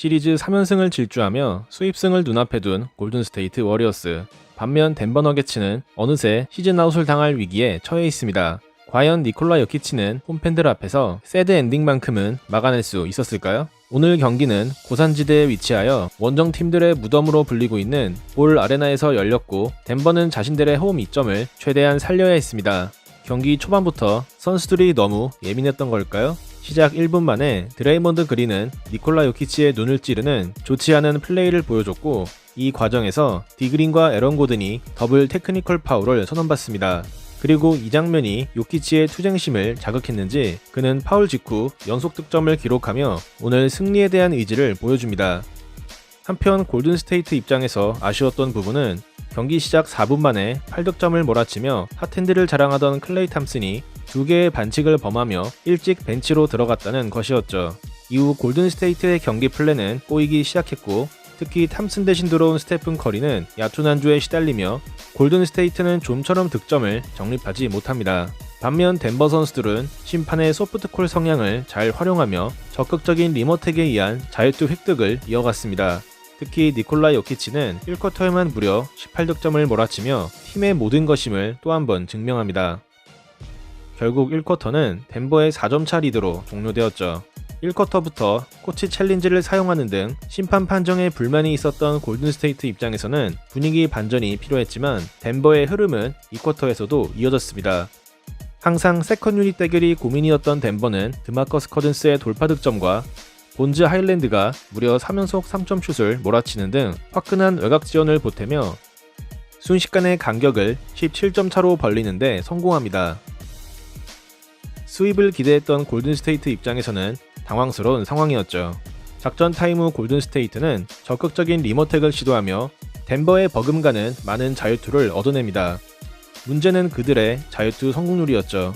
시리즈 3연승을 질주하며 수입승을 눈앞에 둔 골든스테이트 워리어스. 반면 덴버 너게츠는 어느새 시즌 아웃을 당할 위기에 처해 있습니다. 과연 니콜라 여키치는 홈팬들 앞에서 새드 엔딩만큼은 막아낼 수 있었을까요? 오늘 경기는 고산지대에 위치하여 원정 팀들의 무덤으로 불리고 있는 볼 아레나에서 열렸고 덴버는 자신들의 홈 이점을 최대한 살려야 했습니다. 경기 초반부터 선수들이 너무 예민했던 걸까요? 시작 1분 만에 드레이먼드 그린은 니콜라 요키치의 눈을 찌르는 좋지 않은 플레이를 보여줬고 이 과정에서 디그린과 에런 고든이 더블 테크니컬 파울을 선언받습니다. 그리고 이 장면이 요키치의 투쟁심을 자극했는지 그는 파울 직후 연속 득점을 기록하며 오늘 승리에 대한 의지를 보여줍니다. 한편 골든스테이트 입장에서 아쉬웠던 부분은 경기 시작 4분 만에 8득점을 몰아치며 핫핸드를 자랑하던 클레이 탐슨이 두 개의 반칙을 범하며 일찍 벤치로 들어갔다는 것이었죠. 이후 골든스테이트의 경기 플랜은 꼬이기 시작했고 특히 탐슨 대신 들어온 스테픈 커리는 야투난주에 시달리며 골든스테이트는 좀처럼 득점을 정립하지 못합니다. 반면 덴버 선수들은 심판의 소프트콜 성향을 잘 활용하며 적극적인 리머텍에 의한 자유투 획득을 이어갔습니다. 특히 니콜라 요키치는 1쿼터에만 무려 18득점을 몰아치며 팀의 모든 것임을 또 한 번 증명합니다. 결국 1쿼터는 덴버의 4점차 리드로 종료되었죠. 1쿼터부터 코치 챌린지를 사용하는 등 심판 판정에 불만이 있었던 골든스테이트 입장에서는 분위기 반전이 필요했지만 덴버의 흐름은 2쿼터에서도 이어졌습니다. 항상 세컨 유닛 대결이 고민이었던 덴버는 드마커스 커든스의 돌파 득점과 본즈 하일랜드가 무려 3연속 3점 슛을 몰아치는 등 화끈한 외곽 지원을 보태며 순식간에 간격을 17점 차로 벌리는데 성공합니다. 수입을 기대했던 골든스테이트 입장에서는 당황스러운 상황이었죠. 작전 타임 후 골든스테이트는 적극적인 리모텍을 시도하며 덴버에 버금가는 많은 자유투를 얻어냅니다. 문제는 그들의 자유투 성공률이었죠.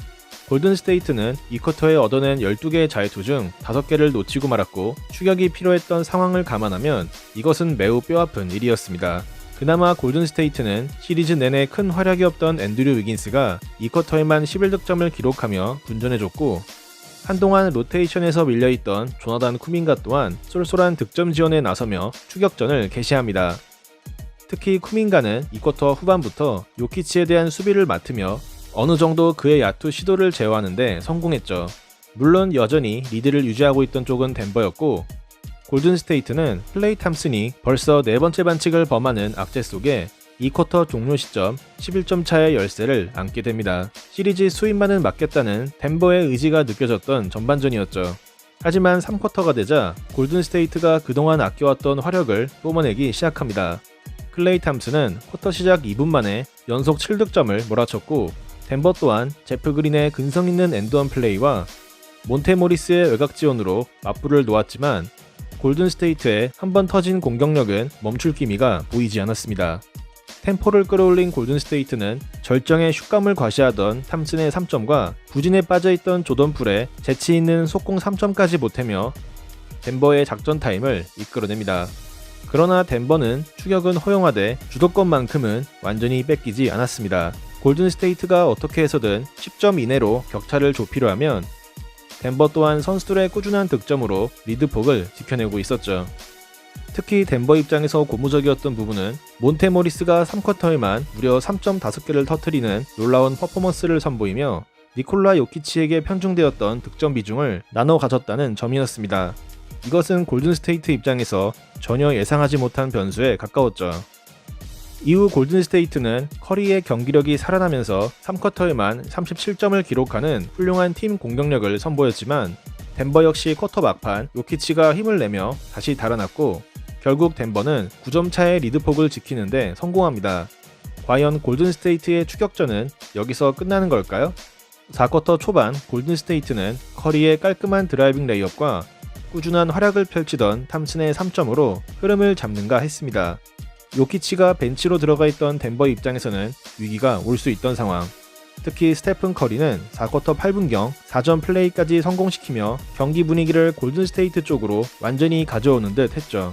골든스테이트는 이 쿼터에 얻어낸 12개의 자유투 중 5개를 놓치고 말았고 추격이 필요했던 상황을 감안하면 이것은 매우 뼈아픈 일이었습니다. 그나마 골든스테이트는 시리즈 내내 큰 활약이 없던 앤드류 위긴스가 이 쿼터에만 11득점을 기록하며 분전해줬고 한동안 로테이션에서 밀려있던 조나단 쿠민가 또한 쏠쏠한 득점 지원에 나서며 추격전을 개시합니다. 특히 쿠민가는 이 쿼터 후반부터 요키치에 대한 수비를 맡으며 어느 정도 그의 야투 시도를 제어하는데 성공했죠. 물론 여전히 리드를 유지하고 있던 쪽은 덴버였고 골든스테이트는 플레이 탐슨이 벌써 네 번째 반칙을 범하는 악재 속에 2쿼터 종료 시점 11점 차의 열세를 안게 됩니다. 시리즈 수입만은 막겠다는 덴버의 의지가 느껴졌던 전반전이었죠. 하지만 3쿼터가 되자 골든스테이트가 그동안 아껴왔던 화력을 뿜어내기 시작합니다. 클레이 탐슨은 쿼터 시작 2분 만에 연속 7득점을 몰아쳤고 덴버 또한 제프 그린의 근성 있는 엔드원 플레이와 몬테모리스의 외곽 지원으로 맞불을 놓았지만 골든스테이트의 한 번 터진 공격력은 멈출 기미가 보이지 않았습니다. 템포를 끌어올린 골든스테이트는 절정의 슛감을 과시하던 탐슨의 3점과 부진에 빠져있던 조던풀의 재치있는 속공 3점까지 보태며 덴버의 작전 타임을 이끌어냅니다. 그러나 덴버는 추격은 허용하되 주도권만큼은 완전히 뺏기지 않았습니다. 골든스테이트가 어떻게 해서든 10점 이내로 격차를 좁히려 하면 덴버 또한 선수들의 꾸준한 득점으로 리드폭을 지켜내고 있었죠. 특히 덴버 입장에서 고무적이었던 부분은 몬테 모리스가 3쿼터에만 무려 3.5개를 터트리는 놀라운 퍼포먼스를 선보이며 니콜라 요키치에게 편중되었던 득점 비중을 나눠 가졌다는 점이었습니다. 이것은 골든스테이트 입장에서 전혀 예상하지 못한 변수에 가까웠죠. 이후 골든스테이트는 커리의 경기력이 살아나면서 3쿼터에만 37점을 기록하는 훌륭한 팀 공격력을 선보였지만 덴버 역시 쿼터 막판 요키치가 힘을 내며 다시 달아났고 결국 덴버는 9점 차의 리드폭을 지키는데 성공합니다. 과연 골든스테이트의 추격전은 여기서 끝나는 걸까요? 4쿼터 초반 골든스테이트는 커리의 깔끔한 드라이빙 레이업과 꾸준한 활약을 펼치던 탐슨의 3점으로 흐름을 잡는가 했습니다. 요키치가 벤치로 들어가 있던 덴버 입장에서는 위기가 올 수 있던 상황. 특히 스테픈 커리는 4쿼터 8분경 4점 플레이까지 성공시키며 경기 분위기를 골든스테이트 쪽으로 완전히 가져오는 듯 했죠.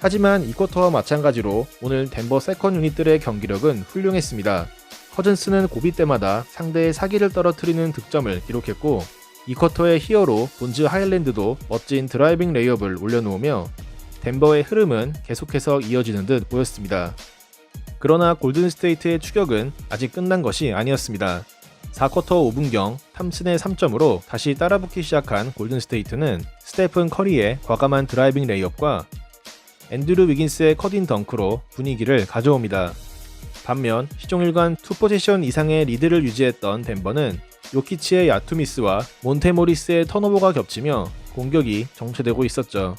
하지만 2쿼터와 마찬가지로 오늘 덴버 세컨 유닛들의 경기력은 훌륭했습니다. 커즌스는 고비 때마다 상대의 사기를 떨어뜨리는 득점을 기록했고 이 쿼터의 히어로 본즈 하일랜드도 멋진 드라이빙 레이업을 올려놓으며 덴버의 흐름은 계속해서 이어지는 듯 보였습니다. 그러나 골든스테이트의 추격은 아직 끝난 것이 아니었습니다. 4쿼터 5분경 탐슨의 3점으로 다시 따라붙기 시작한 골든스테이트는 스테픈 커리의 과감한 드라이빙 레이업과 앤드루 위긴스의 커딘 덩크로 분위기를 가져옵니다. 반면 시종일관 투포지션 이상의 리드를 유지했던 덴버는 요키치의 야투미스와 몬테모리스의 턴오버가 겹치며 공격이 정체되고 있었죠.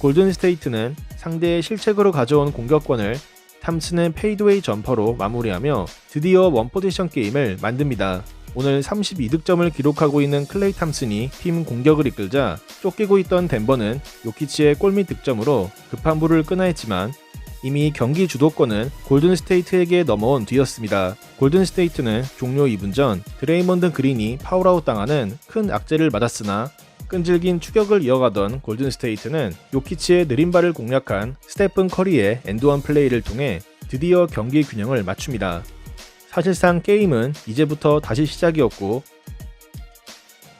골든스테이트는 상대의 실책으로 가져온 공격권을 탐슨의 페이드웨이 점퍼로 마무리하며 드디어 원포지션 게임을 만듭니다. 오늘 32득점을 기록하고 있는 클레이 탐슨이 팀 공격을 이끌자 쫓기고 있던 덴버는 요키치의 골밑 득점으로 급한 불을 끄나 했지만 이미 경기 주도권은 골든스테이트에게 넘어온 뒤였습니다. 골든스테이트는 종료 2분 전 드레이먼드 그린이 파울아웃 당하는 큰 악재를 맞았으나 끈질긴 추격을 이어가던 골든스테이트는 요키치의 느린 발을 공략한 스테픈 커리의 엔드원 플레이를 통해 드디어 경기 균형을 맞춥니다. 사실상 게임은 이제부터 다시 시작이었고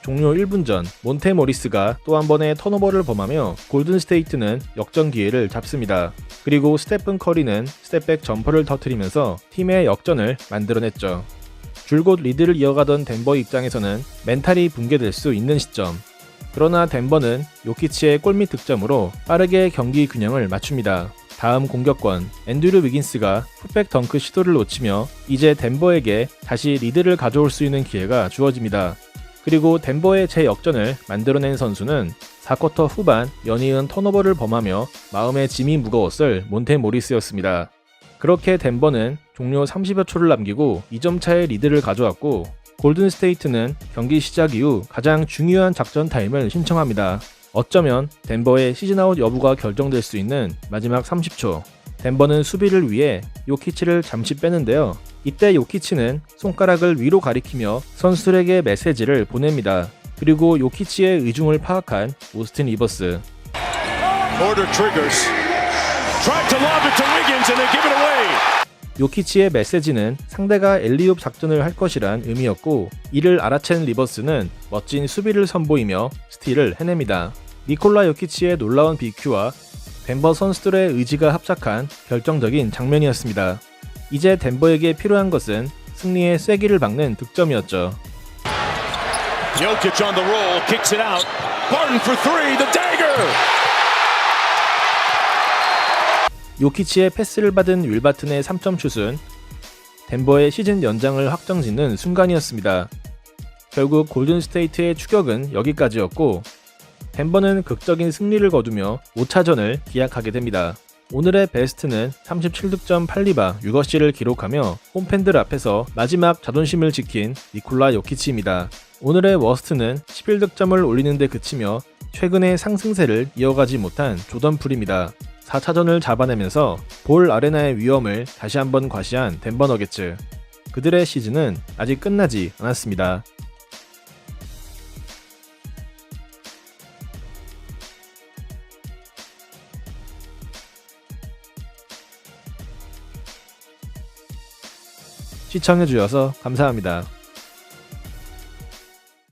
종료 1분 전 몬테 모리스가 또 한 번의 턴오버를 범하며 골든스테이트는 역전 기회를 잡습니다. 그리고 스테픈 커리는 스텝백 점퍼를 터트리면서 팀의 역전을 만들어냈죠. 줄곧 리드를 이어가던 덴버 입장에서는 멘탈이 붕괴될 수 있는 시점. 그러나 덴버는 요키치의 골밑 득점으로 빠르게 경기 균형을 맞춥니다. 다음 공격권 앤드류 위긴스가 풋백 덩크 시도를 놓치며 이제 덴버에게 다시 리드를 가져올 수 있는 기회가 주어집니다. 그리고 덴버의 재역전을 만들어낸 선수는 4쿼터 후반 연이은 턴오버를 범하며 마음의 짐이 무거웠을 몬테 모리스였습니다. 그렇게 덴버는 종료 30여 초를 남기고 2점 차의 리드를 가져왔고 골든스테이트는 경기 시작 이후 가장 중요한 작전 타임을 신청합니다. 어쩌면 덴버의 시즌아웃 여부가 결정될 수 있는 마지막 30초. 덴버는 수비를 위해 요키치를 잠시 빼는데요. 이때 요키치는 손가락을 위로 가리키며 선수들에게 메시지를 보냅니다. 그리고 요키치의 의중을 파악한 오스틴 리버스. 요키치의 메시지는 상대가 엘리옵 작전을 할 것이란 의미였고 이를 알아챈 리버스는 멋진 수비를 선보이며 스틸을 해냅니다. 니콜라 요키치의 놀라운 BQ와 덴버 선수들의 의지가 합작한 결정적인 장면이었습니다. 이제 덴버에게 필요한 것은 승리의 쐐기를 박는 득점이었죠. Jokic on the roll, kicks it out. Barton for three, the dagger. 요키치의 패스를 받은 윌바튼의 3점 슛은 덴버의 시즌 연장을 확정짓는 순간이었습니다. 결국 골든스테이트의 추격은 여기까지였고 덴버는 극적인 승리를 거두며 5차전을 기약하게 됩니다. 오늘의 베스트는 37득점 8리바 6어시를 기록하며 홈팬들 앞에서 마지막 자존심을 지킨 니콜라 요키치입니다. 오늘의 워스트는 11득점을 올리는데 그치며 최근의 상승세를 이어가지 못한 조던 풀입니다. 4차전을 잡아내면서 볼 아레나의 위험을 다시 한번 과시한 덴버 너게츠. 그들의 시즌은 아직 끝나지 않았습니다. 시청해주셔서 감사합니다.